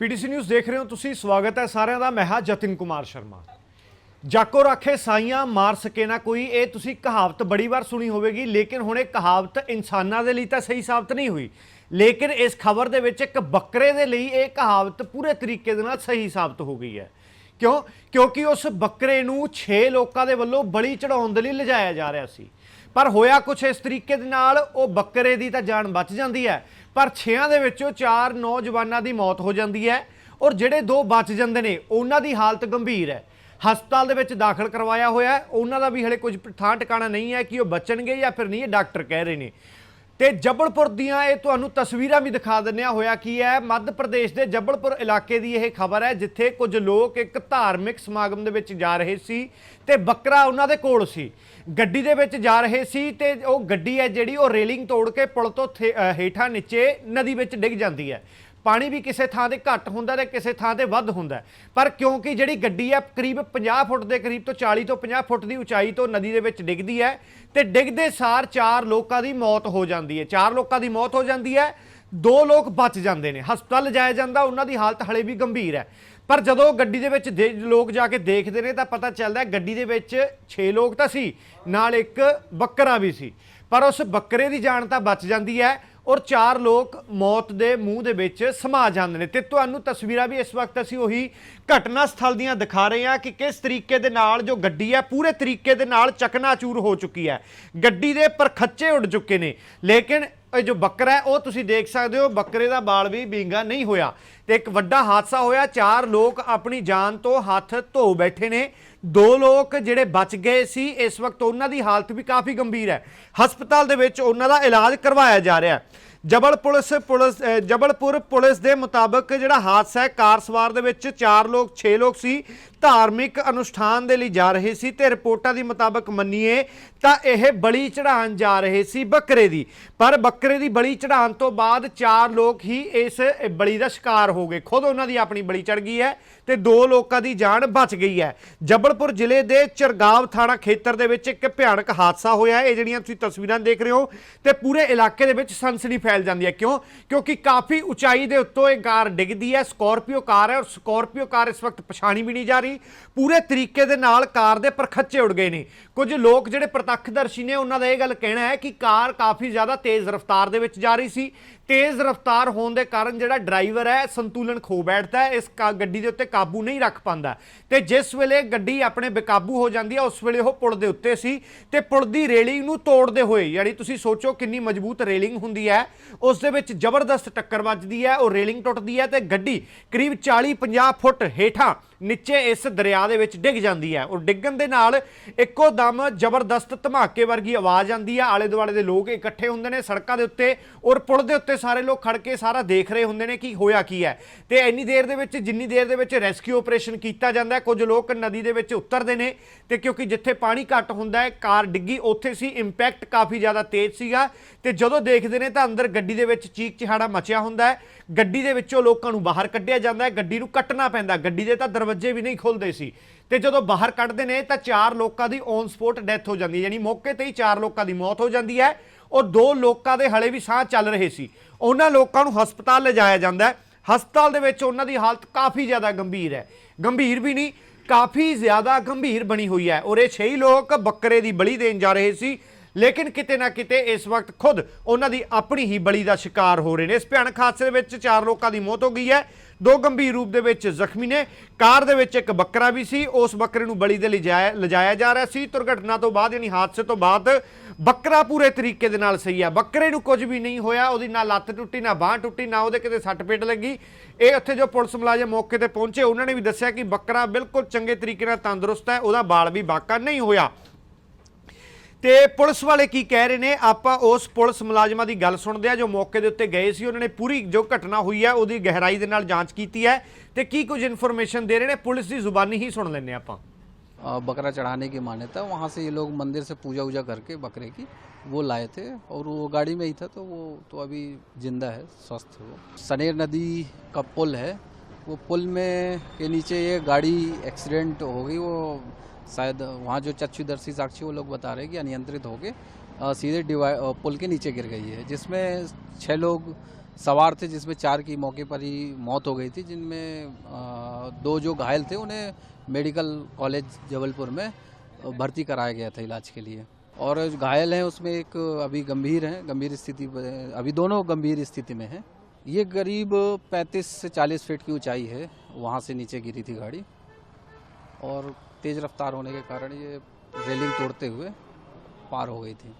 PTC news ਦੇਖ ਰਹੇ ਹੋ ਤੁਸੀਂ। ਸਵਾਗਤ ਹੈ ਸਾਰਿਆਂ ਦਾ। ਮੈਂ ਹਾਂ ਜਤਿਨ ਕੁਮਾਰ ਸ਼ਰਮਾ। ਜਾਕੋ ਰਾਖੇ ਸਾਈਆਂ ਮਾਰ ਸਕੇ ਨਾ ਕੋਈ। ਇਹ ਤੁਸੀਂ ਕਹਾਵਤ ਬੜੀ ਵਾਰ ਸੁਣੀ ਹੋਵੇਗੀ, ਲੇਕਿਨ ਹੁਣ ਇਹ ਕਹਾਵਤ ਇਨਸਾਨਾਂ ਦੇ ਲਈ ਤਾਂ ਸਹੀ ਸਾਬਤ ਨਹੀਂ ਹੋਈ। ਲੇਕਿਨ ਇਸ ਖਬਰ ਦੇ ਵਿੱਚ ਇੱਕ ਬੱਕਰੇ ਦੇ ਲਈ ਇਹ ਕਹਾਵਤ ਪੂਰੇ ਤਰੀਕੇ ਦੇ ਨਾਲ ਸਹੀ ਸਾਬਤ ਹੋ ਗਈ ਹੈ। ਕਿਉਂ? ਕਿਉਂਕਿ ਉਸ ਬੱਕਰੇ ਨੂੰ 6 ਲੋਕਾਂ ਦੇ ਵੱਲੋਂ ਬਲੀ ਚੜਾਉਣ ਦੇ ਲਈ ਲਿਜਾਇਆ ਜਾ ਰਿਹਾ ਸੀ। ਪਰ ਹੋਇਆ ਕੁਝ ਇਸ ਤਰੀਕੇ ਦੇ ਨਾਲ, ਉਹ ਬੱਕਰੇ ਦੀ ਤਾਂ ਜਾਨ ਬਚ ਜਾਂਦੀ ਹੈ, ਪਰ 6ਾਂ ਦੇ ਵਿੱਚੋਂ 4 ਨੌਜਵਾਨਾਂ ਦੀ ਮੌਤ ਹੋ ਜਾਂਦੀ ਹੈ ਔਰ ਜਿਹੜੇ ਦੋ ਬਚ ਜਾਂਦੇ ਨੇ, ਉਹਨਾਂ ਦੀ ਹਾਲਤ ਗੰਭੀਰ ਹੈ। ਹਸਪਤਾਲ ਦੇ ਵਿੱਚ ਦਾਖਲ ਕਰਵਾਇਆ ਹੋਇਆ ਉਹਨਾਂ ਦਾ ਵੀ ਹਲੇ ਕੁਝ ਥਾਂ ਟਿਕਾਣਾ ਨਹੀਂ ਹੈ ਕਿ ਉਹ ਬਚਣਗੇ ਜਾਂ ਫਿਰ ਨਹੀਂ, ਇਹ ਡਾਕਟਰ ਕਹਿ ਰਹੇ ਨੇ। ਤੇ ਜਬਲਪੁਰ ਦੀਆਂ ਇਹ ਤੁਹਾਨੂੰ ਤਸਵੀਰਾਂ ਵੀ ਦਿਖਾ ਦਿੰਨੇ ਆ ਹੋਇਆ ਕੀ ਹੈ? ਮੱਧ ਪ੍ਰਦੇਸ਼ ਦੇ ਜਬਲਪੁਰ ਇਲਾਕੇ ਦੀ ਇਹ ਖਬਰ ਹੈ, ਜਿੱਥੇ ਕੁਝ ਲੋਕ ਇੱਕ ਧਾਰਮਿਕ ਸਮਾਗਮ ਦੇ ਵਿੱਚ ਜਾ ਰਹੇ ਸੀ ਤੇ ਬੱਕਰਾ ਉਹਨਾਂ ਦੇ ਕੋਲ ਸੀ। ਗੱਡੀ ਦੇ ਵਿੱਚ ਜਾ ਰਹੇ ਸੀ ਤੇ ਉਹ ਗੱਡੀ ਹੈ ਜਿਹੜੀ ਉਹ ਰੇਲਿੰਗ ਤੋੜ ਕੇ ਪੁਲ ਤੋਂ ਥੇ- ਹੇਠਾਂ ਨੀਚੇ ਨਦੀ ਵਿੱਚ ਡਿੱਗ ਜਾਂਦੀ ਹੈ। ਪਾਣੀ ਵੀ ਕਿਸੇ ਥਾਂ ਤੇ ਘੱਟ ਹੁੰਦਾ ਤੇ ਕਿਸੇ ਥਾਂ ਤੇ ਵੱਧ ਹੁੰਦਾ ਪਰ ਕਿਉਂਕਿ ਜਿਹੜੀ ਗੱਡੀ ਹੈ ਕਰੀਬ 50 ਫੁੱਟ ਦੇ ਕਰੀਬ ਤੋਂ 40 ਤੋਂ 50 ਫੁੱਟ ਦੀ ਉਚਾਈ ਤੋਂ ਨਦੀ ਦੇ ਵਿੱਚ ਡਿੱਗਦੀ ਹੈ ਤੇ ਡਿੱਗਦੇ ਸਾਰ ਚਾਰ ਲੋਕਾਂ ਦੀ ਮੌਤ ਹੋ ਜਾਂਦੀ ਹੈ। ਚਾਰ ਲੋਕਾਂ ਦੀ ਮੌਤ ਹੋ ਜਾਂਦੀ ਹੈ, ਦੋ ਲੋਕ ਬਚ ਜਾਂਦੇ ਨੇ। ਹਸਪਤਾਲ ਲਿਜਾਇਆ ਜਾਂਦਾ, ਉਹਨਾਂ ਦੀ ਹਾਲਤ ਹਲੇ ਵੀ ਗੰਭੀਰ ਹੈ। ਪਰ ਜਦੋਂ ਗੱਡੀ ਦੇ ਵਿੱਚ ਦੇ- ਲੋਕ ਜਾ ਕੇ ਦੇਖਦੇ ਨੇ ਤਾਂ ਪਤਾ ਚੱਲਦਾ ਗੱਡੀ ਦੇ ਵਿੱਚ 6 ਲੋਕ ਤਾਂ ਸੀ, ਨਾਲ ਇੱਕ ਬੱਕਰਾ ਵੀ ਸੀ। ਪਰ ਉਸ ਬੱਕਰੇ ਦੀ ਜਾਨ ਤਾਂ ਬਚ ਜਾਂਦੀ ਹੈ ਔਰ ਚਾਰ ਲੋਕ ਮੌਤ ਦੇ ਮੂੰਹ ਦੇ ਵਿੱਚ ਸਮਾ ਜਾਂਦੇ ਨੇ ਤੇ ਤੁਹਾਨੂੰ ਤਸਵੀਰਾਂ ਵੀ ਇਸ ਵਕਤ ਅਸੀਂ ਉਹੀ ਘਟਨਾ ਸਥਲ ਦੀਆਂ ਦਿਖਾ ਰਹੇ ਹਾਂ ਕਿ ਕਿਸ ਤਰੀਕੇ ਦੇ ਨਾਲ ਜੋ ਗੱਡੀ ਹੈ, ਪੂਰੇ ਤਰੀਕੇ ਦੇ ਨਾਲ ਚਕਨਾਚੂਰ ਹੋ ਚੁੱਕੀ ਹੈ। ਗੱਡੀ ਦੇ ਪਰਖੱਚੇ ਉੱਡ ਚੁੱਕੇ ਨੇ। ਲੇਕਿਨ ਇਹ ਜੋ ਬੱਕਰਾ ਹੈ, ਉਹ ਤੁਸੀਂ ਦੇਖ ਸਕਦੇ ਹੋ, ਬੱਕਰੇ ਦਾ ਬਾਲ ਵੀ ਬੀਂਗਾ ਨਹੀਂ ਹੋਇਆ। ਤੇ ਇੱਕ ਵੱਡਾ ਹਾਦਸਾ ਹੋਇਆ, ਚਾਰ ਲੋਕ ਆਪਣੀ ਜਾਨ ਤੋਂ ਹੱਥ ਧੋ ਬੈਠੇ ਨੇ। ਦੋ ਲੋਕ ਜਿਹੜੇ ਬਚ ਗਏ ਸੀ, ਇਸ ਵਕਤ ਉਹਨਾਂ ਦੀ ਹਾਲਤ ਵੀ ਕਾਫੀ ਗੰਭੀਰ ਹੈ। ਹਸਪਤਾਲ ਦੇ ਵਿੱਚ ਉਹਨਾਂ ਦਾ ਇਲਾਜ ਕਰਵਾਇਆ ਜਾ ਰਿਹਾ ਹੈ। ਜਬਲ ਪੁਲਿਸ ਪੁਲਿਸ, ਅਹ, ਜਬਲਪੁਰ ਪੁਲਿਸ ਦੇ ਮੁਤਾਬਕ ਜਿਹੜਾ ਹਾਦਸਾ ਹੈ, ਕਾਰ ਸਵਾਰ ਦੇ ਵਿੱਚ 4 ਲੋਕ 6 ਲੋਕ ਸੀ, ਧਾਰਮਿਕ ਅਨੁਸ਼ਠਾਨ ਦੇ ਲਈ ਜਾ ਰਹੇ ਸੀ ਤੇ ਰਿਪੋਰਟਾਂ ਦੇ ਮੁਤਾਬਕ ਮੰਨੀਏ ਤਾਂ ਇਹ ਬਲੀ ਚੜਾਉਣ ਜਾ ਰਹੇ ਸੀ ਬੱਕਰੇ ਦੀ। ਪਰ ਬੱਕਰੇ ਦੀ ਬਲੀ ਚੜਾਉਣ ਤੋਂ ਬਾਅਦ 4 ਲੋਕ ਹੀ ਇਸ ਬਲੀ ਦਾ ਸ਼ਿਕਾਰ ਹੋ ਗਏ। ਖੁਦ ਉਹਨਾਂ ਦੀ ਆਪਣੀ ਬਲੀ ਚੜ ਗਈ ਹੈ ਤੇ ਦੋ ਲੋਕਾਂ ਦੀ ਜਾਨ ਬਚ ਗਈ ਹੈ। ਜਬਲਪੁਰ ਜ਼ਿਲ੍ਹੇ ਦੇ ਚਰਗਾਵ ਥਾਣਾ ਖੇਤਰ ਦੇ ਵਿੱਚ ਇੱਕ ਭਿਆਨਕ ਹਾਦਸਾ ਹੋਇਆ। ਹੈ। ਇਹ ਜਿਹੜੀਆਂ ਤੁਸੀਂ ਤਸਵੀਰਾਂ ਦੇਖ ਰਹੇ ਹੋ ਤੇ ਪੂਰੇ ਇਲਾਕੇ ਦੇ ਵਿੱਚ ਸਨਸਨੀ ਫੈਲ ਜਾਂਦੀ ਹੈ। ਕਿਉਂ? ਕਿਉਂਕਿ ਕਾਫੀ ਉਚਾਈ ਦੇ ਉੱਤੋਂ ਇਹ ਕਾਰ ਡਿੱਗਦੀ ਹੈ। ਸਕੋਰਪੀਓ ਕਾਰ ਹੈ ਔਰ ਸਕੋਰਪੀਓ ਕਾਰ ਇਸ ਵਕਤ ਪਛਾਣੀ ਵੀ ਨਹੀਂ ਜਾ ਰਹੀ। ਪੂਰੇ ਤਰੀਕੇ ਦੇ ਨਾਲ ਕਾਰ ਦੇ ਪਰਖੱਚੇ ਉੱਡ ਗਏ ਨੇ। ਕੁਝ ਲੋਕ ਜਿਹੜੇ ਪ੍ਰਤੱਖਦਰਸ਼ੀ ਨੇ, ਉਹਨਾਂ ਦਾ ਇਹ ਗੱਲ ਕਹਿਣਾ ਹੈ ਕਿ ਕਾਰ ਕਾਫੀ ਜ਼ਿਆਦਾ ਤੇਜ਼ ਰਫ਼ਤਾਰ ਦੇ ਵਿੱਚ ਜਾ ਰਹੀ ਸੀ। ਤੇਜ਼ ਰਫ਼ਤਾਰ ਹੋਣ ਦੇ ਕਾਰਨ ਜਿਹੜਾ ਡਰਾਈਵਰ ਹੈ, ਸੰਤੁਲਨ ਖੋ ਬੈਠਦਾ ਹੈ, ਇਸ ਕਾ- ਗੱਡੀ ਦੇ ਉੱਤੇ ਕਾਬੂ ਨਹੀਂ ਰੱਖ ਪਾਉਂਦਾ। ਤੇ ਜਿਸ ਵੇਲੇ ਗੱਡੀ ਆਪਣੇ ਬੇਕਾਬੂ ਹੋ ਜਾਂਦੀ ਹੈ, ਉਸ ਵੇਲੇ ਉਹ ਪੁਲ ਦੇ ਉੱਤੇ ਸੀ ਤੇ ਪੁਲ ਦੀ ਰੇਲਿੰਗ ਨੂੰ ਤੋੜਦੇ ਹੋਏ, ਯਾਨੀ ਤੁਸੀਂ ਸੋਚੋ ਕਿੰਨੀ ਮਜ਼ਬੂਤ ਰੇਲਿੰਗ ਹੁੰਦੀ ਹੈ, ਉਸ ਦੇ ਵਿੱਚ ਜ਼ਬਰਦਸਤ ਟੱਕਰ ਵੱਜਦੀ ਹੈ, ਉਹ ਰੇਲਿੰਗ ਟੁੱਟਦੀ ਹੈ ਤੇ ਗੱਡੀ ਕਰੀਬ 40-50 ਫੁੱਟ ਹੇਠਾਂ ਨੀਚੇ ਇਸ ਦਰਿਆ ਦੇ ਵਿੱਚ ਡਿੱਗ ਜਾਂਦੀ ਹੈ। ਔਰ ਡਿੱਗਣ ਦੇ ਨਾਲ ਇੱਕੋ ਦਮ ਜ਼ਬਰਦਸਤ ਧਮਾਕੇ ਵਰਗੀ ਆਵਾਜ਼ ਆਉਂਦੀ ਹੈ। ਆਲੇ ਦੁਆਲੇ ਦੇ ਲੋਕ ਇਕੱਠੇ ਹੁੰਦੇ ਨੇ ਸੜਕਾਂ ਦੇ ਉੱਤੇ ਔਰ ਪੁਲ ਦੇ ਉੱਤੇ ਸਾਰੇ ਲੋਕ ਖੜ ਕੇ ਸਾਰਾ ਦੇਖ ਰਹੇ ਹੁੰਦੇ ਨੇ ਕਿ ਹੋਇਆ ਕੀ ਹੈ। ਤੇ ਇੰਨੀ ਦੇਰ ਦੇ ਵਿੱਚ, ਜਿੰਨੀ ਦੇਰ ਦੇ ਵਿੱਚ ਰੈਸਕਿਊ ਆਪਰੇਸ਼ਨ ਕੀਤਾ ਜਾਂਦਾ ਹੈ, ਕੁਝ ਲੋਕ ਨਦੀ ਦੇ ਵਿੱਚ ਉਤਰਦੇ ਨੇ ਤੇ ਕਿਉਂਕਿ ਜਿੱਥੇ ਪਾਣੀ ਘੱਟ ਹੁੰਦਾ ਹੈ, ਕਾਰ ਡਿੱਗੀ, ਉੱਥੇ ਸੀ ਇੰਪੈਕਟ ਕਾਫੀ ਜ਼ਿਆਦਾ ਤੇਜ਼ ਸੀਗਾ। ਤੇ ਜਦੋਂ ਦੇਖਦੇ ਨੇ ਤਾਂ ਅੰਦਰ ਗੱਡੀ ਦੇ ਵਿੱਚ ਚੀਕ ਚਿਹਾੜਾ ਮਚਿਆ ਹੁੰਦਾ ਹੈ। ਗੱਡੀ ਦੇ ਵਿੱਚੋਂ ਲੋਕਾਂ ਨੂੰ ਬਾਹਰ ਕੱਢਿਆ ਜਾਂਦਾ ਹੈ। ਗੱਡੀ ਨੂੰ ਕੱਟਣਾ ਪੈਂਦਾ ਗੱਡੀ ਦੇ ਤਾਂ ਦਰਵਾਜ਼ੇ ਵੀ ਨਹੀਂ ਖੁੱਲਦੇ ਸੀ। ਤੇ ਜਦੋਂ ਬਾਹਰ ਕੱਢਦੇ ਨੇ ਤਾਂ ਚਾਰ ਲੋਕਾਂ ਦੀ ਔਨ ਸਪੋਟ ਡੈਥ ਹੋ ਜਾਂਦੀ ਹੈ। ਯਾਨੀ ਮੌਕੇ ਤੇ ਹੀ ਚਾਰ ਲੋਕਾਂ ਦੀ ਮੌਤ ਹੋ ਜਾਂਦੀ ਹੈ ਔਰ ਦੋ ਲੋਕਾਂ ਦੇ ਹਲੇ ਵੀ ਸਾਹ ਚੱਲ ਰਹੇ ਸੀ। ਉਹਨਾਂ ਲੋਕਾਂ ਨੂੰ ਹਸਪਤਾਲ ਲਿਜਾਇਆ ਜਾਂਦਾ ਹੈ। ਹਸਪਤਾਲ ਦੇ ਵਿੱਚ ਉਹਨਾਂ ਦੀ ਹਾਲਤ ਕਾਫੀ ਜ਼ਿਆਦਾ ਗੰਭੀਰ ਹੈ। ਗੰਭੀਰ ਵੀ ਨਹੀਂ, ਕਾਫੀ ਜ਼ਿਆਦਾ ਗੰਭੀਰ ਬਣੀ ਹੋਈ ਹੈ ਔਰ ਇਹ ਛੇ ਲੋਕ ਬੱਕਰੇ ਦੀ ਬਲੀ ਦੇਣ ਜਾ ਰਹੇ ਸੀ। ਲੇਕਿਨ ਕਿਤੇ ਨਾ ਕਿਤੇ ਇਸ ਵਕਤ ਖੁਦ ਉਹਨਾਂ ਦੀ ਆਪਣੀ ਹੀ ਬਲੀ ਦਾ ਸ਼ਿਕਾਰ ਹੋ ਰਹੇ ਨੇ। ਇਸ ਭਿਆਨਕ ਹਾਦਸੇ ਦੇ ਵਿੱਚ ਚਾਰ ਲੋਕਾਂ ਦੀ ਮੌਤ ਹੋ ਗਈ ਹੈ। ਦੋ ਗੰਭੀਰ ਰੂਪ ਦੇ ਵਿੱਚ ਜ਼ਖਮੀ ਨੇ। ਕਾਰ ਦੇ ਵਿੱਚ ਇੱਕ ਬੱਕਰਾ ਵੀ ਸੀ। ਉਸ ਬੱਕਰੇ ਨੂੰ ਬਲੀ ਦੇ ਲਿਜਾਇਆ ਲਿਜਾਇਆ ਜਾ ਰਿਹਾ ਸੀ। ਦੁਰਘਟਨਾ ਤੋਂ ਬਾਅਦ, ਯਾਨੀ ਹਾਦਸੇ ਤੋਂ ਬਾਅਦ, ਬੱਕਰਾ ਪੂਰੇ ਤਰੀਕੇ ਦੇ ਨਾਲ ਸਹੀ ਹੈ ਬੱਕਰੇ ਨੂੰ ਕੁਝ ਵੀ ਨਹੀਂ ਹੋਇਆ। ਉਹਦੀ ਨਾ ਲੱਤ ਟੁੱਟੀ, ਨਾ ਬਾਹ ਟੁੱਟੀ, ਨਾ ਉਹਦੇ ਕਿਤੇ ਸੱਟ ਪੇਟ ਲੱਗੀ। ਇਹ ਉੱਥੇ ਜੋ ਪੁਲਿਸ ਮੁਲਾਜ਼ਮ ਮੌਕੇ ਤੇ ਪਹੁੰਚੇ, ਉਹਨਾਂ ਨੇ ਵੀ ਦੱਸਿਆ ਕਿ ਬੱਕਰਾ ਬਿਲਕੁਲ ਚੰਗੇ ਤਰੀਕੇ ਨਾਲ ਤੰਦਰੁਸਤ ਹੈ। ਉਹਦਾ ਬਾਲ ਵੀ ਬਾਕਾ ਨਹੀਂ ਹੋਇਆ। ਤੇ ਪੁਲਿਸ ਵਾਲੇ ਕੀ ਕਹਿ ਰਹੇ ਨੇ ਆਪਾਂ ਉਸ ਪੁਲਿਸ ਮੁਲਾਜ਼ਮਾਂ ਦੀ ਗੱਲ ਸੁਣਦੇ ਆ ਜੋ ਮੌਕੇ ਦੇ ਉੱਤੇ ਗਏ ਸੀ ਉਹਨਾਂ ਨੇ ਪੂਰੀ ਜੋ ਘਟਨਾ ਹੋਈ ਹੈ ਉਹਦੀ ਗਹਿਰਾਈ ਦੇ ਨਾਲ ਜਾਂਚ ਕੀਤੀ ਹੈ ਤੇ ਕੀ ਕੁਝ ਇਨਫੋਰਮੇਸ਼ਨ ਦੇ ਰਹੇ ਨੇ ਪੁਲਿਸ ਦੀ ਜ਼ੁਬਾਨੀ ਹੀ ਸੁਣ ਲੈਂਦੇ ਆਪਾਂ अ, बकरा चढ़ाने की मान्यता वहाँ से ये लोग मंदिर से पूजा वूजा करके बकरे की वो लाए थे और वो गाड़ी में ही था तो वो तो अभी जिंदा है स्वस्थ है वो सनेर नदी का पुल है वो पुल में के नीचे ये गाड़ी एक्सीडेंट हो गई वो शायद वहाँ जो चक्षुदर्शी साक्षी वो लोग बता रहे हैं कि अनियंत्रित होके अ, सीधे डिवाइ पुल के नीचे गिर गई है जिसमें छः लोग सवार थे जिसमें चार की मौके पर ही मौत हो गई थी जिनमें दो जो घायल थे उन्हें मेडिकल कॉलेज जबलपुर में भर्ती कराया गया था इलाज के लिए। और घायल हैं उसमें एक अभी गंभीर हैं गंभीर स्थिति अभी दोनों गंभीर स्थिति में हैं। ये करीब 35 से 40 फीट की ऊंचाई है वहाँ से नीचे गिरी थी गाड़ी। और तेज़ रफ्तार होने के कारण ये रेलिंग तोड़ते हुए पार हो गई थी